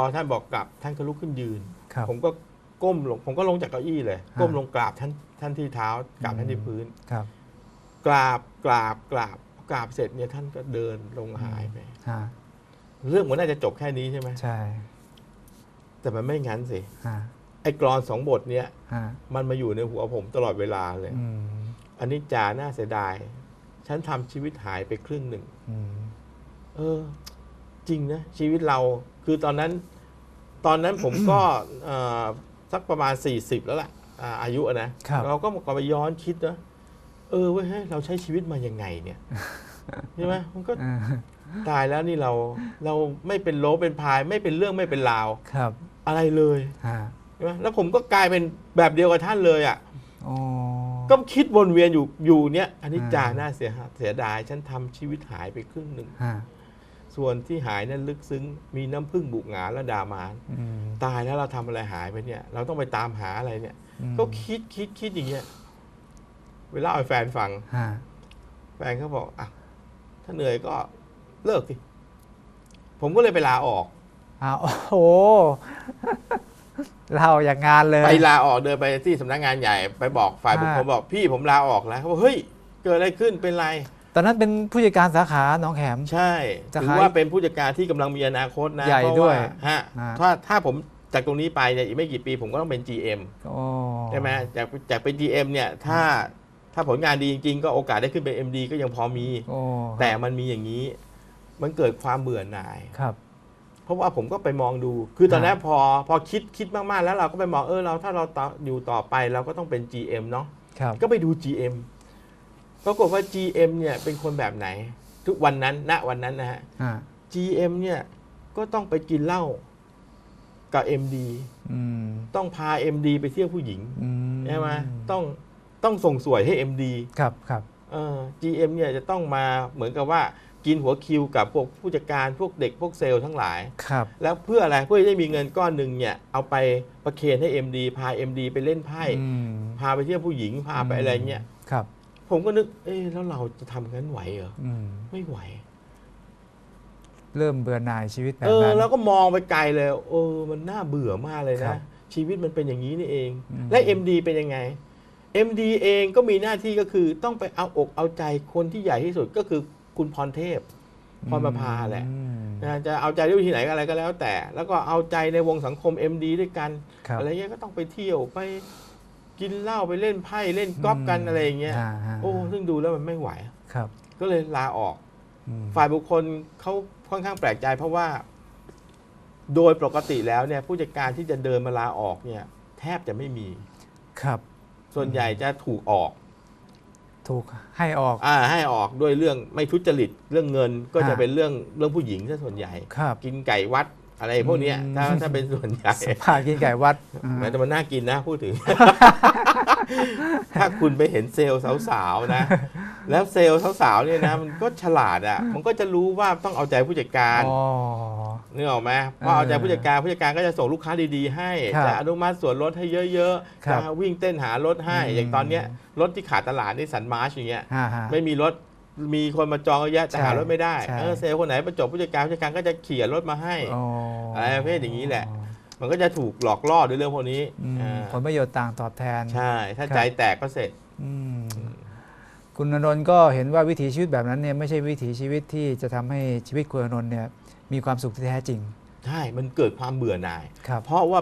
อท่านบอกกลับท่านก็ลุกขึ้นยืน ครับผมก็ก้มลงผมก็ลงจากเก้าอี้เลยฮะก้มลงกราบท่านท่านที่เท้ากราบท่านที่พื้น ครับ กราบกราบกราบกราบเสร็จเนี่ยท่านก็เดินลงหายไป ฮะเรื่องมันน่าจะจบแค่นี้ใช่ไหมใช่แต่มันไม่งั้นสิฮะไอ้กรอนสองบทเนี่ยฮะมันมาอยู่ในหัวผมตลอดเวลาเลย อืมอันนี้จาน่าเสียดาย ฉันทำชีวิตหายไปครึ่งหนึ่ง อืมเออ จริงนะชีวิตเราคือตอนนั้น ตอนนั้นผมก็เอ่อสักประมาณ 40 แล้วล่ะอ่าอายุอะนะครับเราก็มาไปย้อนคิดนะเออเว้ยเฮ้ยเราใช้ชีวิตมายังไงเนี่ยใช่ไหมมันก็อ่าตายแล้วนี่เราเราไม่เป็นโลเป็นพาย ไม่เป็นเรื่องไม่เป็นราวครับ อะไรเลยฮะใช่ไหมแล้วผมก็กลายเป็นแบบเดียวกับท่านเลยอะอ๋อก็คิดวนเวียนอยู่อยู่เนี่ยอันนี้จาอ่าน่าเสียหายเสียดาย ฉันทำชีวิตหายไปครึ่งหนึ่งฮะ ส่วนที่หายนั้นลึกซึ้ง มีน้ำพึ่งบุกหงาและดามานอืมตายแล้วเราทำอะไรหายไปเนี่ย เราต้องไปตามหาอะไรเนี่ยอืมก็คิดคิดคิดอย่างเงี้ยเวลาให้แฟนฟังฮะแฟนเขาบอกอะถ้าเหนื่อยก็เลิกสิผมก็เลยไปลาออกอ้าวโอ้โหเราอย่างงานเลยไปลาออกเดินไปที่สำนักงานใหญ่ไปบอกฝ่ายบุคคลอ่าบอกพี่ผมลาออกแล้วเขาบอกเฮ้ยเกิดอะไรขึ้นเป็นไร ตอนนั้นเป็นผู้จัดการสาขาหน้องแขม ใช่จะถือขายว่าเป็นผู้จัดการที่กำลังมีอนาคตนะใหญ่เพราะด้วยฮะอ่าถ้าถ้าผมจากตรงนี้ไปเนี่ยอีกไม่กี่ปีผมก็ต้องเป็น GM โอ้ใช่ไหมจากจากเป็น GM เนี่ยถ้าถ้าผลงานดีจริงๆ ก็โอกาสได้ขึ้นเป็น MD ก็ยังพอมีโอ้แต่มันมีอย่างนี้ มันเกิดความเบื่อหน่ายครับ เพราะว่าผมก็ไปมองดู คือตอนอ่านั้นพอพอคิดคิดมากๆ แล้วเราก็ไปมองเออเราถ้าเราต่ออยู่ต่อไปเราก็ต้องเป็น GM เนาะครับก็ไปดู GM ปรากฏว่า GM เนี่ยเป็นคนแบบไหน ทุกวันนั้นณวันนั้นนะฮะ อ่า GM เนี่ยก็ต้องไปกินเหล้ากับ MD อืมต้องพา MD ไปเที่ยวผู้หญิงอืมใช่ไหมต้องต้องส่งสวยให้ MD ครับครับ เออ GM เนี่ยจะต้องมาเหมือนกับว่ากินหัวคิวกับพวกผู้จัดการพวกเด็กพวกเซลล์ทั้งหลาย ครับ แล้วเพื่ออะไรเพื่อจะได้มีเงินก้อนหนึ่งเนี่ยเอาไปประเคนให้ MD พา MD ไปเล่นไพ่ อืมพาไปเที่ยวผู้หญิงพาไปอะไรเงี้ย ครับ ผมก็นึก เอ๊ะแล้วเราจะทำงั้นไหวเหรออืมไม่ไหว เริ่มเบื่อหน่ายชีวิตแบบเออนั้น แล้วก็มองไปไกลเลยเออมันน่าเบื่อมากเลยครันะ บชีวิตมันเป็นอย่างนี้นี่เอง อืม และ MD เป็นยังไง MD เองก็มีหน้าที่ก็คือต้องไปเอาอกเอาใจคนที่ใหญ่ที่สุดก็คือคุณพรเทพ พรประภาแหละ อืมนะจะเอาใจด้วยวิธีไหนก็อะไรก็แล้วแต่ แล้วก็เอาใจในวงสังคม MD ด้วยกัน ครับ อะไรเงี้ยก็ต้องไปเที่ยวไป กินเหล้าไปเล่นไพ่เล่นกอล์ฟกันอะไรอย่างเงี้ยาฮะ โอ้ซึ่งดูแล้วมันไม่ไหว ครับก็เลยลาออก อืมฝ่ายบุคคลเขาค่อนข้างแปลกใจเพราะว่า โดยปกติแล้วเนี่ย ผู้จัดการที่จะเดินมาลาออกเนี่ย แทบจะไม่มี ครับส่วนใหญ่จะถูกออกถูกให้ออก อ่าให้ออกด้วยเรื่องไม่ทุจริตเรื่องเงินก็จะอ่า เป็นเรื่องเรื่องผู้หญิงซะส่วนใหญ่ ครับ กินไก่วัด อะไรพวกเนี้ยอืมถ้าถ้าเป็นส่วนใหญ่สภากินไก่วัดแม้แต่มันน่ากินนะพูดถึง ถ้าคุณไปเห็นเซลล์สาวๆนะ แล้วเซลล์สาวๆเนี่ยนะ มันก็ฉลาดอะ มันก็จะรู้ว่าต้องเอาใจผู้จัดการอ๋อนึกออกไหมพอเอาใจผู้จัดการผู้จัดการก็จะส่งลูกค้าดีๆ ให้ครับจะอนุมัติส่วนลดให้เยอะครัๆบจะวิ่งเต้นหารถให้อืมอย่างตอนเนี้ยรถที่ขาดตลาดนี่สันมาร์ชอย่างเงี้ยฮ่าฮ่าไม่มีรถ มีคนมาจองเยอะแยะแต่ใช่หารถไม่ได้ใช่เออเซลล์คนไหนประจบผู้จัดการผู้จัดการก็จะเขี่ยรถมาให้อ๋ออะไรประเภทอย่างนี้แหละ มันก็จะถูกหลอกล่อด้วยเรื่องพวกนี้อืมอ่าผลประโยชน์ต่างตอบแทน ใช่ ถ้าครับใจแตกก็เสร็จอืมคุณอนนท์ก็เห็นว่าวิถีชีวิตแบบนั้นเนี่ยไม่ใช่วิถีชีวิตที่จะทำให้ชีวิตคุณอนนท์เนี่ยมีความสุขที่แท้จริง ใช่ มันเกิดความเบื่อหน่ายครับเพราะว่า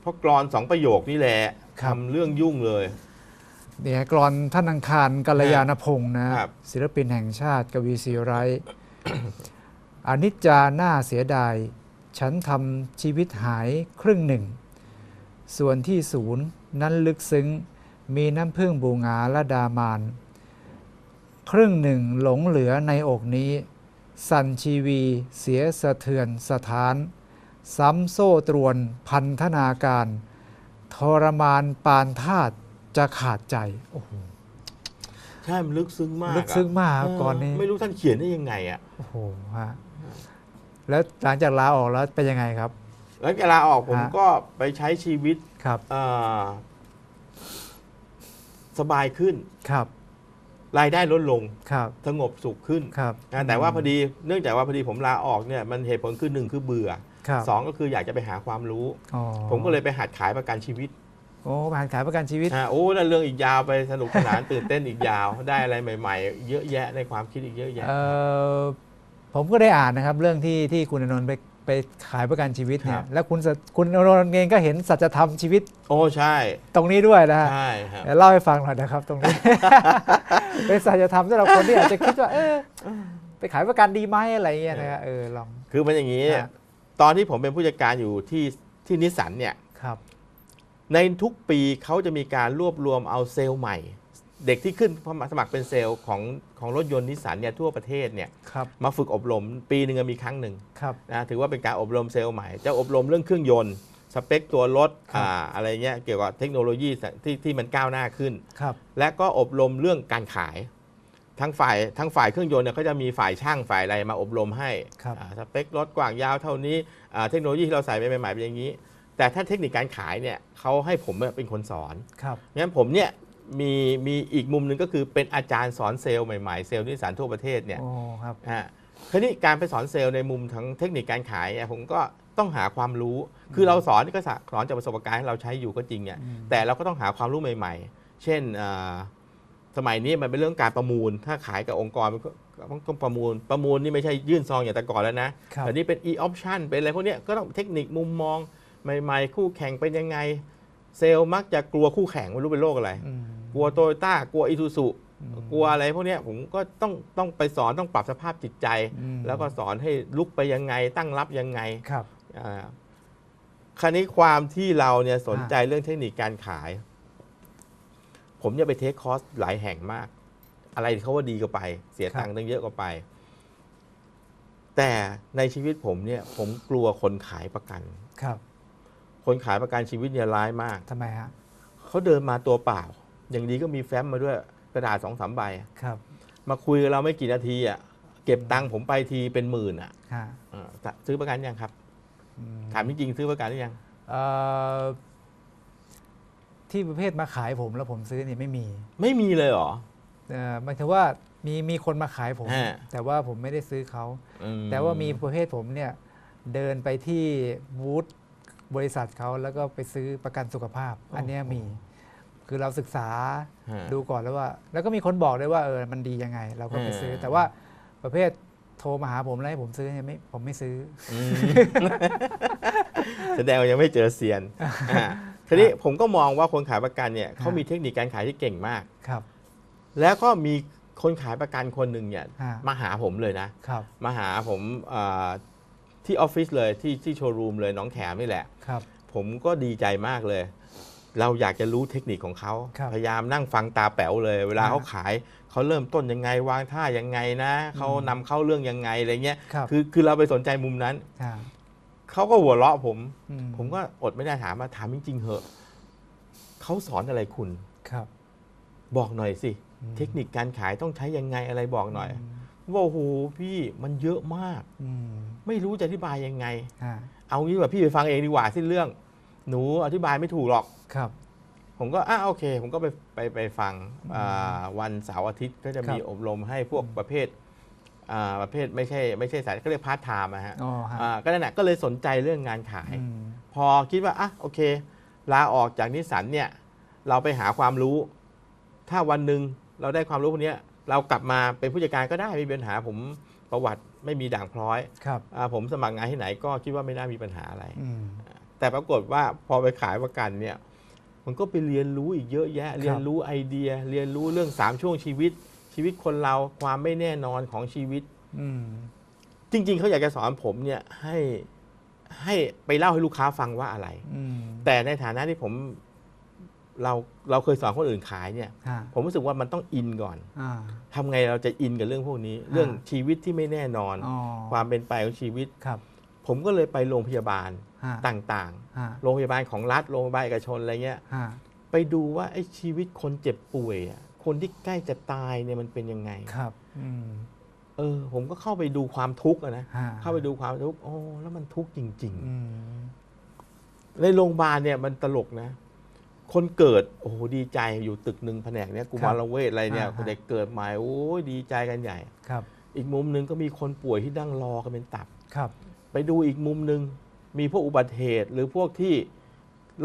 เพราะกรอนสองประโยคนี่แหละครับทำเรื่องยุ่งเลย เดี๋ยวกรอนท่านอังคารกัลยาณพงศ์นะครับศิลปินแห่งชาติกวีศิไรต์อนิจจาหน้าเสียดาย ฉันทำชีวิตหายครึ่งหนึ่ง ส่วนที่ศูนย์นั้นลึกซึ้ง มีน้ำพึ่งบูงาและดามาน ครึ่งหนึ่งหลงเหลือในอกนี้ สันชีวีเสียสะเทือนสถาน ซ้ำโซ่ตรวนพันธนาการ ทรมานปานธาตุ จะขาดใจโอ้โหใช่มันลึกซึ้งมากอะลึกซึ้งมากครับเก่อนนี้ไม่รู้ท่านเขียนได้ยังไงอะโอ้โหฮะแล้วหลังจากลาออกแล้วเป็นยังไงครับแล้วเวลาออกผมฮะก็ไปใช้ชีวิตครับเอ่อสบายขึ้นครับ รายได้ลดลงครับสงบสุขขึ้นครับนะแต่ว่าพอดีเนื่องจากว่าพอดีผมลาออกเนี่ยมันเหตุผลคือหนึ่งคือเบื่อครับสองก็คืออยากจะไปหาความรู้อ๋อผมก็เลยไปหัดขายประกันชีวิต โอ้ผ่านขายประกันชีวิต อ่าโอ้นั่นเรื่องอีกยาวไปสนุกสนาน ตื่นเต้นอีกยาว ได้อะไรใหม่ๆ เยอะแยะในความคิดอีกเยอะแยะ เอ่อผมก็ได้อ่านนะครับ เรื่องที่ที่คุณอนนท์ไปไปขายประกันชีวิตเนี่ครัยบ แล้วคุณสคุณอนนท์เองก็เห็นสัจธรรมชีวิตโอ้ใช่ตรงนี้ด้วยนะฮะใช่ครับ เดี๋ยวเล่าให้ฟังหน่อยนะครับ ตรงนี้ เป็นสัจธรรมสำหรับคนที่อาจจะคิดว่าเออไปขายประกันดีไหมอะไรเงี้ยนะครับเออลอง คือมันอย่างนี้ ฮะ ตอนที่ผมเป็นผู้จัดการอยู่ที่ที่นิสสันเนี่ย ครับ ในทุกปีเขาจะมีการรวบรวมเอาเซลล์ใหม่ เด็กที่ขึ้นสมัครเป็นเซลล์ของของรถยนต์นิสสันเนี่ยทั่วประเทศเนี่ยครับมาฝึกอบรมปีหนึ่งมีครั้งหนึ่งครับนะถือว่าเป็นการอบรมเซลล์ใหม่ จะอบรมเรื่องเครื่องยนต์สเปคตัวรถครับอ่าอะไรเงี้ยเกี่ยวกับเทคโนโลยีที่ที่มันก้าวหน้าขึ้นครับและก็อบรมเรื่องการขายทั้งฝ่ายทั้งฝ่ายเครื่องยนต์เนี่ยเขาจะมีฝ่ายช่างฝ่ายอะไรมาอบรมให้ครับอ่าสเปครถกว้างยาวเท่านี้อ่าเทคโนโลยีที่เราใส่ไปใหม่ๆเป็นอย่างนี้ แต่ถ้าเทคนิคการขายเนี่ยเขาให้ผมเป็นคนสอนครับงั้นผมเนี่ยมีมีอีกมุมหนึ่งก็คือเป็นอาจารย์สอนเซลล์ใหม่ๆ เซลล์นิสสันทั่วประเทศเนี่ยโอ้ครับฮะคราวนี้การไปสอนเซลล์ในมุมทั้งเทคนิคการขายเนี่ยผมก็ต้องหาความรู้ คือเราสอนนี่ก็สอนจากประสบการณ์ที่เราใช้อยู่ก็จริงเนี่ยอืมแต่เราก็ต้องหาความรู้ใหม่ ๆ เช่นอ่าสมัยนี้มันเป็นเรื่องการประมูล ถ้าขายกับองค์กรมันก็ต้องต้องประมูล ประมูลนี่ไม่ใช่ยื่นซองอย่างแต่ก่อนแล้วนะครับแต่นี่เป็น e-option เป็นอะไรพวกเนี้ยก็ต้องเทคนิคมุมมอง ใหม่ๆ คู่แข่งเป็นยังไง เซลล์มักจะกลัวคู่แข่งไม่รู้เป็นโรคอะไรอืมกลัวโตโยต้ากลัวอีซูซุอืมกลัวอะไรพวกเนี้ยผมก็ต้องต้องไปสอนต้องปรับสภาพจิตใจอืมแล้วก็สอนให้ลุกไปยังไงตั้งรับยังไงครับอ่าคราวนี้ความที่เราเนี่ยสนใจเรื่องเทคนิคการขาย ผมจะไปเทคคอร์สหลายแห่งมาก อะไรที่เขาว่าดีก็ไป เสียตังค์ตั้งเยอะก็ไป แต่ในชีวิตผมเนี่ย ผมกลัวคนขายประกันครับ คนขายประกันชีวิตเนี่ยร้ายมากทำไมฮะเขาเดินมาตัวเปล่า อย่างดีก็มีแฟ้มมาด้วยกระดาษสองสามใบ ครับ มาคุยกับเราไม่กี่นาทีอะเก็บตังค์ผมไปทีเป็นหมื่นอะฮะอ่าซื้อประกันยังครับ อืมถามจริงๆซื้อประกันหรือยัง เอ่อที่ประเภทมาขายผมแล้วผมซื้อเนี่ยไม่มีไม่มีเลยเหรอ เอ่อหมายถึงว่ามีมีคนมาขายผม ฮะ แต่ว่าผมไม่ได้ซื้อเขา อืแต่ว่ามีประเภทผมเนี่ยเดินไปที่บูธ บริษัทเขาแล้วก็ไปซื้อประกันสุขภาพ อันเนี้ยมี คือเราศึกษาฮะดูก่อนแล้วว่า แล้วก็มีคนบอกด้วยว่าเออมันดียังไง เราก็ไปซื้อ เออ แต่ว่าประเภทโทรมาหาผมแล้วให้ผมซื้อเนี่ยไม่ผมไม่ซื้อ อืม แสดงว่ายังไม่เจอเซียนอ่าทีนี้ผมก็มองว่าคนขายประกันเนี่ยเขามีเทคนิคการขายที่เก่งมาก ครับแล้วก็มีคนขายประกันคนหนึ่งเนี่ยฮะมาหาผมเลยนะ ครับ มาหาผมอ่า ที่ออฟฟิศเลยที่ที่โชว์รูมเลยน้องแขมนี่แหละ ครับ ผมก็ดีใจมากเลย เราอยากจะรู้เทคนิคของเขา ครับพยายามนั่งฟังตาแป๋วเลย เวลาอ่าเขาขายเขาเริ่มต้นยังไงวางท่ายังไงนะเขานำเข้าเรื่องยังไงอะไรเงี้ยครับคือคือเราไปสนใจมุมนั้นฮะเขาก็หัวเราะผม อืผมก็อดไม่ได้ถามมาถามจริงๆเหอะเขาสอนอะไรคุณ ครับ บอกหน่อยสิ อืม เทคนิคการขายต้องใช้ยังไงอะไรบอกหน่อยมว่าโอ้โหพี่มันเยอะมาก อืม ไม่รู้จะอธิบายยังไงฮะเอางี้ดีกว่าพี่ไปฟังเองดีกว่าสิ้นเรื่อง หนูอธิบายไม่ถูกหรอก ครับ ผมก็อะโอเค ผมก็ไปไปไปฟังอ่าวันเสาร์อาทิตย์ก็จะมีครับอบรมให้พวกประเภทอ่าประเภทไม่ใช่ไม่ใช่สายเขาเรียกพาร์ทไทม์อะฮะอ๋อฮะอ่าก็นั่นแหละก็เลยสนใจเรื่องงานขาย อืมพอคิดว่าอะโอเค ลาออกจากนิสสันเนี่ย เราไปหาความรู้ ถ้าวันหนึ่งเราได้ความรู้พวกเนี้ย เรากลับมาเป็นผู้จัดการก็ได้ไม่มีปัญหาผม ประวัติไม่มีด่างพร้อยครับอาผมสมัครงานที่ไหนก็คิดว่าไม่น่ามีปัญหาอะไรอืมแต่ปรากฏว่าพอไปขายประกันเนี่ยมันก็ไปเรียนรู้อีกเยอะแยะ เรียนรู้ไอเดีย เรียนรู้เรื่องสามช่วงชีวิต ชีวิตคนเราความไม่แน่นอนของชีวิตอืมจริง ๆ เขาอยากจะสอนผมเนี่ยให้ให้ไปเล่าให้ลูกค้าฟังว่าอะไรอืมแต่ในฐานะที่ผม เราเราเคยสอนคนอื่นขายเนี่ยฮะผมรู้สึกว่ามันต้องอินก่อนอ่า ทำไงเราจะอินกับเรื่องพวกนี้ เรื่องชีวิตที่ไม่แน่นอน อ๋อ ความเป็นไปของชีวิต ครับผมก็เลยไปโรงพยาบาลฮะต่างฮะๆ โรงพยาบาลของรัฐโรงพยาบาลเอกชนอะไรเงี้ย ฮะไปดูว่าไอ้ชีวิตคนเจ็บป่วยอะคนที่ใกล้จะตายเนี่ยมันเป็นยังไง ครับอืมเออ ผมก็เข้าไปดูความทุกข์อะนะ ฮะเข้าไปดูความทุกข์โอ้แล้วมันทุกข์จริง อืม ๆ ในโรงพยาบาลเนี่ยมันตลกนะ คนเกิดโอ้โหดีใจอยู่ตึกหนึ่งแผนกเนี้ยกุมารเวชอะไรเนี่ยเด็กเกิดใหม่โอ้ยดีใจกันใหญ่ ครับอีกมุมหนึ่งก็มีคนป่วยที่นั่งรอกันเป็นตับ ครับ ไปดูอีกมุมหนึ่งมีพวกอุบัติเหตุ หรือพวกที่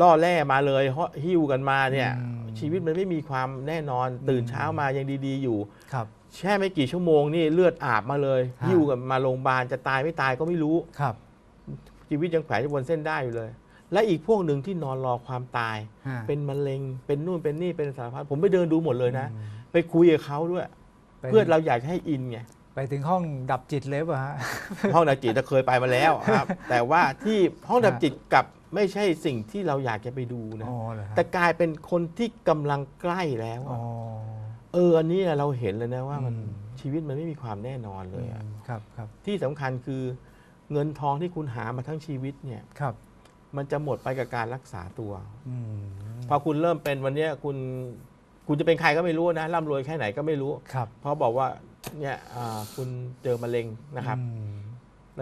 ล่อแร่มาเลยหิ้วกันมาเนี่ยอืม ชีวิตมันไม่มีความแน่นอนตื่นเช้ามายังดี ๆ อยู่ ครับแค่ไม่กี่ชั่วโมงนี่เลือดอาบมาเลยฮะ หิ้วกันมาโรงพยาบาลจะตายไม่ตายก็ไม่รู้ ครับ ชีวิตยังแขวนอยู่บนเส้นได้อยู่เลย และอีกพวกหนึ่งที่นอนรอความตาย ฮะ เป็นมะเร็งเป็นนู่นเป็นนี่เป็นสารพัดผมไปเดินดูหมดเลยนะอืมไปคุยกับเขาด้วย ไปเพื่อเราอยากให้อินไง ไปถึงห้องดับจิตเลยป่ะฮะ ห้องดับจิตจะเคยไปมาแล้วครับ แต่ว่าที่ห้องดับจิตกลับไม่ใช่สิ่งที่เราอยากจะไปดูนะ อ๋อเหรอฮะแต่กลายเป็นคนที่กำลังใกล้แล้วอ๋ออะเอออันนี้เราเห็นเลยนะว่ามันอืมชีวิตมันไม่มีความแน่นอนเลยอะอืมครับครับที่สำคัญคือเงินทองที่คุณหามาทั้งชีวิตเนี่ย ครับ มันจะหมดไปกับการรักษาตัวอืมพอคุณเริ่มเป็นวันเนี้ยคุณคุณจะเป็นใครก็ไม่รู้นะร่ำรวยแค่ไหนก็ไม่รู้ ครับเพราะบอกว่าเนี่ยอ่าคุณเจอมะเร็งนะครับ อืม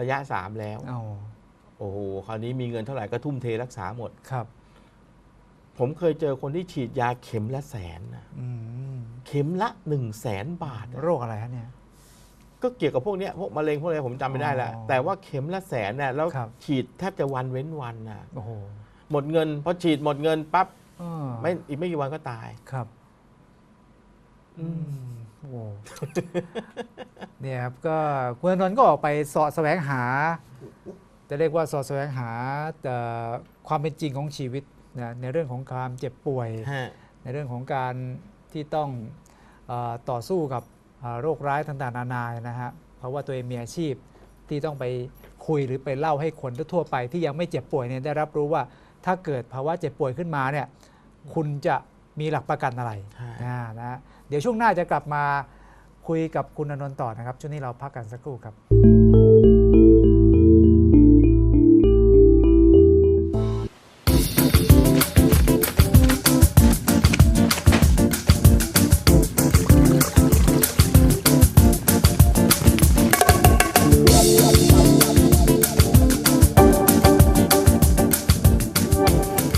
ระยะสามแล้วอ๋อโอ้โหคราวนี้มีเงินเท่าไหร่ก็ทุ่มเทรักษาหมด ครับ ผมเคยเจอคนที่ฉีดยาเข็มละแสนนะอืมเข็มละหนึ่งแสนบาทนะโรคอะไรฮะเนี่ย ก็เกี่ยวกับพวกเนี้ยพวกมะเร็งพวกอะไรผมจำไม่ได้แล้วอ๋อแต่ว่าเข็มละแสนเนี่ยแล้วครับ ฉีดแทบจะวันเว้นวันนะโอ้โหหมดเงินพอฉีดหมดเงินปั๊บอ้อไม่อีกไม่กี่วันก็ตาย ครับอือืมมโอ้เนี่ยครับก็คุณอนนท์ก็ออกไปเสาะแสวงหา จะเรียกว่าเสาะแสวงหาแต่ความเป็นจริงของชีวิตนะในเรื่องของความเจ็บป่วย ฮะ ในเรื่องของการที่ต้องเออต่อสู้กับเอ่อ โรคร้ายต่างๆนานานะฮะเพราะว่าตัวเองมีอาชีพที่ต้องไปคุยหรือไปเล่าให้คนทั่วๆไปที่ยังไม่เจ็บป่วยเนี่ยได้รับรู้ว่าถ้าเกิดภาวะเจ็บป่วยขึ้นมาเนี่ยคุณจะมีหลักประกันอะไรใช่นะนะฮะเดี๋ยวช่วงหน้าจะกลับมาคุยกับคุณอนนท์ต่อนะครับ ช่วงนี้เราพักกันสักครู่ครับ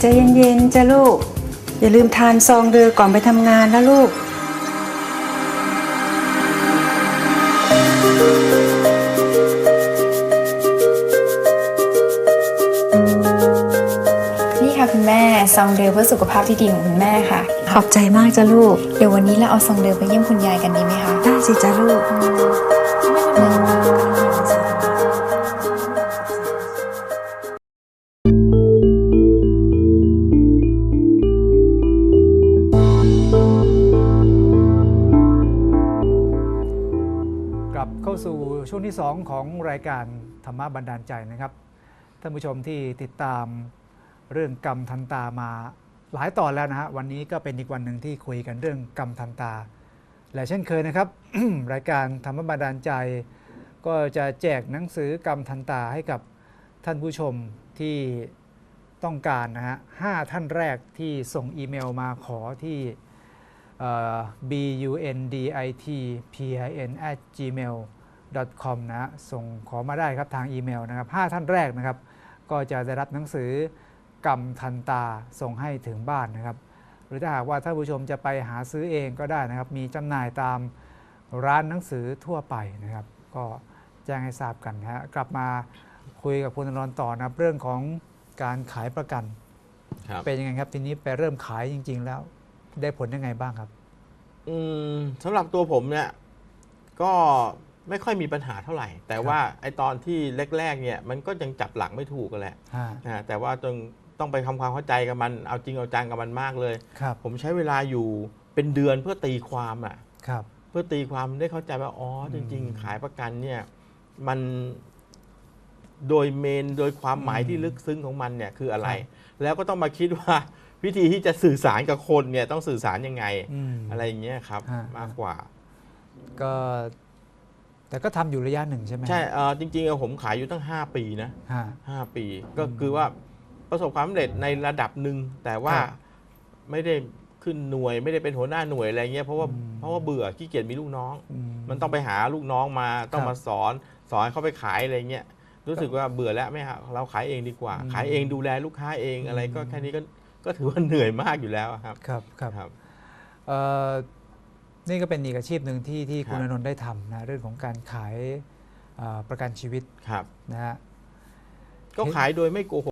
ใจเย็นๆจ้ะลูก อย่าลืมทานซองเรือก่อนไปทำงานนะลูก นี่ค่ะคุณแม่ซองเดลเพื่อสุขภาพที่ดีของคุณแม่ค่ะ ขอบใจมากจ้ะลูก เดี๋ยววันนี้เราเอาซองเดลไปเยี่ยมคุณยายกันดีไหมคะ ได้สิจ้ะลูกก วงที่ 2 ของรายการธรรมะบันดาลใจนะครับท่านผู้ชมที่ติดตามเรื่องกรรมทันตามาหลายตอนแล้วนะฮะวันนี้ก็เป็นอีกวันหนึ่งที่คุยกันเรื่องกรรมทันตา และเช่นเคยนะครับ รายการธรรมะบันดาลใจ ก็จะแจกหนังสือกรรมทันตาให้กับท่านผู้ชมที่ต้องการนะฮะห้าท่านแรกที่ส่งอีเมลมาขอที่ b u n d i t p i n at gmail com นะฮะส่งขอมาได้ครับทางอีเมลนะครับห้าท่านแรกนะครับ ก็จะได้รับหนังสือกรรมทันตาส่งให้ถึงบ้านนะครับ หรือถ้าหากว่าท่านผู้ชมจะไปหาซื้อเองก็ได้นะครับ มีจำหน่ายตามร้านหนังสือทั่วไปนะครับ ก็แจ้งให้ทราบกันนะฮะกลับมาคุยกับคุณนนท์ต่อนะครับเรื่องของการขายประกันครับเป็นยังไงครับทีนี้ไปเริ่มขายจริง ๆ แล้ว ได้ผลยังไงบ้างครับ อืมสำหรับตัวผมเนี่ย ก็ ไม่ค่อยมีปัญหาเท่าไหร่ แต่ครับว่าไอตอนที่แรกๆเนี่ยมันก็ยังจับหลักไม่ถูกกันแหละอ่านะแต่ว่าต้องต้องไปทำความเข้าใจกับมันเอาจริงเอาจังกับมันมากเลยครับผมใช้เวลาอยู่เป็นเดือนเพื่อตีความอะครับเพื่อตีความได้เข้าใจว่าอ๋อจริงอืมๆขายประกันเนี่ยมันโดยเมนโดยความหมายอืมที่ลึกซึ้งของมันเนี่ยคืออะไรครับแล้วก็ต้องมาคิดว่าวิธีที่จะสื่อสารกับคนเนี่ยต้องสื่อสารยังไงอืมอะไรอย่างเงี้ยครับฮะมากกว่า ก็ แต่ก็ทำอยู่ระยะหนึ่งใช่ไหมใช่เอ่อจริงๆอะผมขายอยู่ตั้ง 5 ปีนะฮะ 5 ปี ก็คือว่าประสบความสำเร็จในระดับหนึ่งแต่ว่าครับไม่ได้ขึ้นหน่วยไม่ได้เป็นหัวหน้าหน่วยอะไรเงี้ยเพราะว่าอืม เพราะว่าเบื่อขี้เกียจมีลูกน้อง อื มันต้องไปหาลูกน้องมาต้องครับมาสอน สอนให้เขาไปขายอะไรเงี้ยรู้สึกว่าเบื่อแล้วไม่เอาเราขายเองดีกว่า อืมขายเองดูแลลูกค้าเองอืมอะไรก็แค่นี้ก็ก็ถือว่าเหนื่อยมากอยู่แล้วอะครับครับครับครับ เอ่อ นี่ก็เป็นอีกอาชีพหนึ่งที่ที่ครับคุณอนนท์ได้ทำนะเรื่องของการขายเอ่อประกันชีวิตครับนะฮะก็ขายโดยไม่โกหก